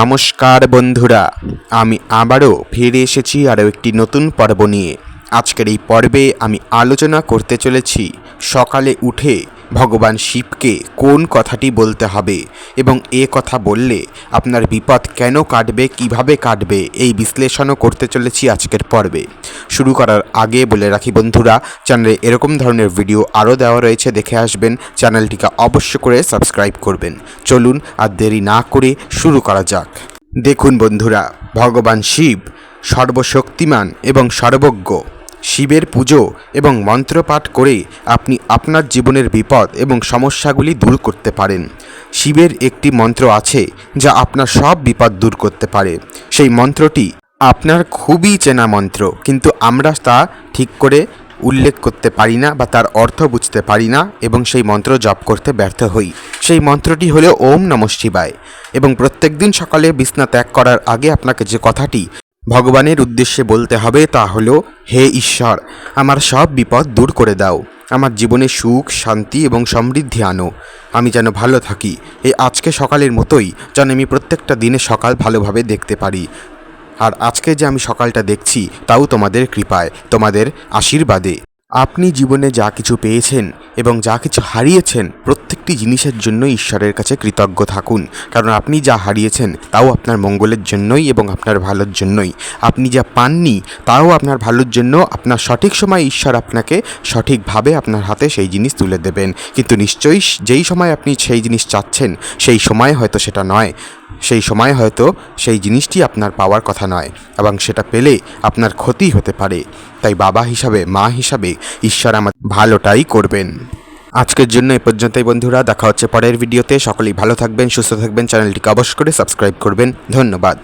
নমস্কার বন্ধুরা, আমি আবারও ফিরে এসেছি আরও একটি নতুন পর্ব নিয়ে। আজকের এই পর্বে আমি আলোচনা করতে চলেছি সকালে উঠে ভগবান শিবকে কোন কথাটি বলতে হবে এবং এ কথা বললে আপনার বিপদ কেন কাটবে, কীভাবে কাটবে, এই বিশ্লেষণও করতে চলেছি আজকের পর্বে। শুরু করার আগে বলে রাখি বন্ধুরা, চ্যানেলে এরকম ধরনের ভিডিও আরও দেওয়া রয়েছে, দেখে আসবেন। চ্যানেলটিকে অবশ্য করে সাবস্ক্রাইব করবেন। চলুন আর দেরি না করে শুরু করা যাক। দেখুন বন্ধুরা, ভগবান শিব সর্বশক্তিমান এবং সর্বজ্ঞ। শিবের পুজো এবং মন্ত্রপাঠ করে আপনি আপনার জীবনের বিপদ এবং সমস্যাগুলি দূর করতে পারেন। শিবের একটি মন্ত্র আছে যা আপনার সব বিপদ দূর করতে পারে। সেই মন্ত্রটি আপনার খুবই চেনা মন্ত্র, কিন্তু আমরা তা ঠিক করে উল্লেখ করতে পারি না বা তার অর্থ বুঝতে পারি না এবং সেই মন্ত্র জপ করতে ব্যর্থ হই। সেই মন্ত্রটি হলো ওম নম শিবায় এবং প্রত্যেকদিন সকালে বিছনা ত্যাগ করার আগে আপনাকে যে কথাটি ভগবানের উদ্দেশ্যে বলতে হবে তা হলো, হে ঈশ্বর, আমার সব বিপদ দূর করে দাও। আমার জীবনে সুখ, শান্তি এবং সমৃদ্ধি আনো। আমি যেন ভালো থাকি। এই আজকে সকালের মতোই যেন আমি প্রত্যেকটা দিনে সকাল ভালোভাবে দেখতে পারি। আর আজকে যে আমি সকালটা দেখছি, তাও তোমাদের কৃপায়, তোমাদের আশীর্বাদে। আপনি জীবনে যা কিছু পেয়েছেন এবং যা কিছু হারিয়েছেন প্রত্যেকটি জিনিসের জন্য ঈশ্বরের কাছে কৃতজ্ঞ থাকুন। কারণ আপনি যা হারিয়েছেন, তাও আপনার মঙ্গলের জন্যই এবং আপনার ভালোর জন্যই। আপনি যা পাননি, তাও আপনার ভালোর জন্য আপনার সঠিক সময় ঈশ্বর আপনাকে সঠিকভাবে আপনার হাতে সেই জিনিস তুলে দেবেন। কিন্তু নিশ্চয়ই যেই সময় আপনি সেই জিনিস চাচ্ছেন, সেই সময় হয়তো সেটা নয়। সেই সময় হয়তো সেই জিনিসটি আপনার পাওয়ার কথা নয় এবং সেটা পেলে আপনার ক্ষতি হতে পারে। তাই বাবা হিসাবে, মা হিসাবে ঈশ্বর আমার ভালোটাই করবেন। আজকের জন্য এ পর্যন্তই বন্ধুরা, দেখা হচ্ছে পরের ভিডিওতে। সকলেই ভালো থাকবেন, সুস্থ থাকবেন, চ্যানেলটিকে অবশ্য করে সাবস্ক্রাইব করবেন। ধন্যবাদ।